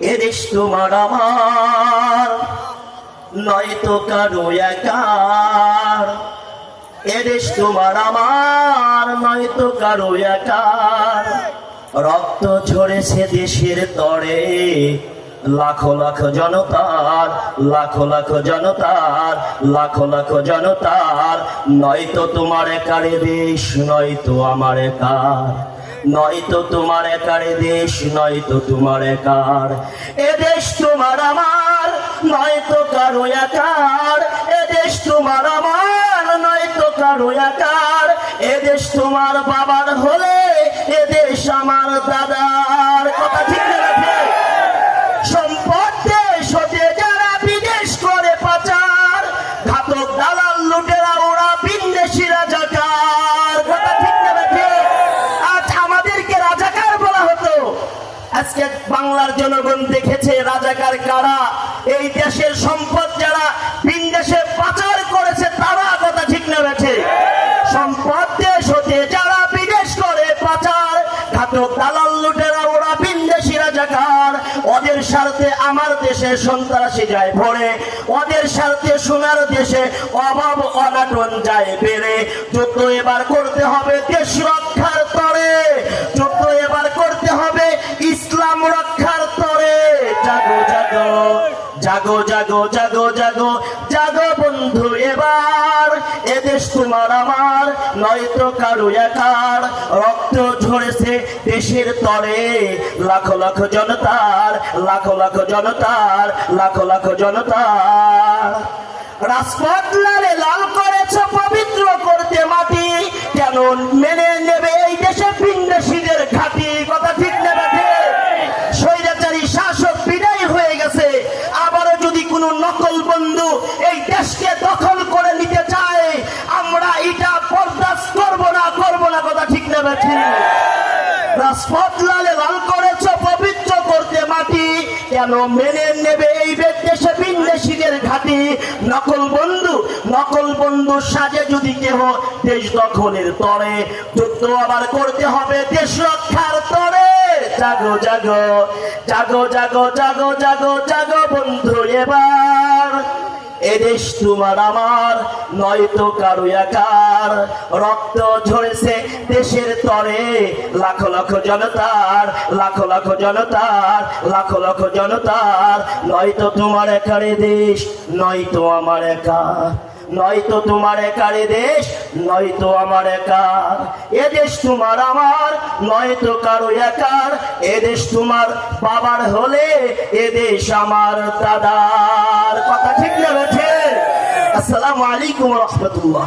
এদেশ তোমার আমার, নয়তো কারও একার। এদেশ তোমার আমার, নয়তো কারও একার। রক্ত ঝরেছে দেশের তরে, লাখো লাখ জনতার, লাখো লাখ জনতার, লাখো লাখ জনতার। নয়তো তোমার একারে দেশ, নয়তো আমার একার। নয়তো তোমার একার দেশ, নয়তো তোমার একার। এ দেশ তোমার আমার, নয়তো কারও একার। এ দেশ তোমার আমার, নয়তো কারও একার। এ দেশ তোমার বাবার আজকে বাংলার জনগণ দেখেছে রাজাকার কারা? এই দেশের সম্পদ যারা বিন্দেশে পাচার করেছে, তারা কথা ঠিক না বেছে সম্পদ দেশ হতে যারা বিদেশ করে পাচার ঘাতক দালাল লুটেরা, ওরা বিন্দেশি রাজাকার। ওদের স্বার্থে আমার দেশে সন্ত্রাসী যায় ভরে। ওদের স্বার্থে সোনার দেশে অভাব অনাটন যায় বেড়ে। যুদ্ধ এবার করতে হবে দেশ জাগো জাগো জাগো জাগো জাগো বন্ধু এবার। এদেশ তোমার আমার, নয়তো কারও একার। রক্ত ঝরেছে দেশের তরে, লাখ লাখ জনতার, লাখ লাখ জনতার, লাখ লাখ জনতার। রাজপথ লালে লাল করেছ দেশকে দখল করে নিতে চায়, আমরা এটা বরদাস্ত করব না করব না, কথা ঠিক না ঠিক। রাজপথ লালে করেছ, পবিত্র করতে মাটি, কেন মেনে নেবে এই দেশে বিন্দেশীদের ঘাটি? নকল বন্ধু নকল বন্ধু সাজে যদি কেহ দেশ দখলের তরে, যুদ্ধ আবার করতে হবে দেশ রক্ষার তরে। জাগো জাগো জাগো জাগো জাগো জাগো জাগো বন্ধু, এবার এদেশ তোমার আমার, নয়তো কারও একার। রক্ত ঝরেছে দেশের তরে, লাখ লাখো জনতার, লাখ লাখো জনতার, লাখ লাখো জনতার। নয়তো তোমার একার দেশ, নয়তো আমার একা নয়তো তোমার একার দেশ, নয়তো আমার একার। এ দেশ তোমার আমার, নয়তো কারও একার। এ দেশ তোমার বাবার হলে, এ দেশ আমার দাদার। কথা ঠিক না আসসালামু আলাইকুম রহমতুল্লাহ।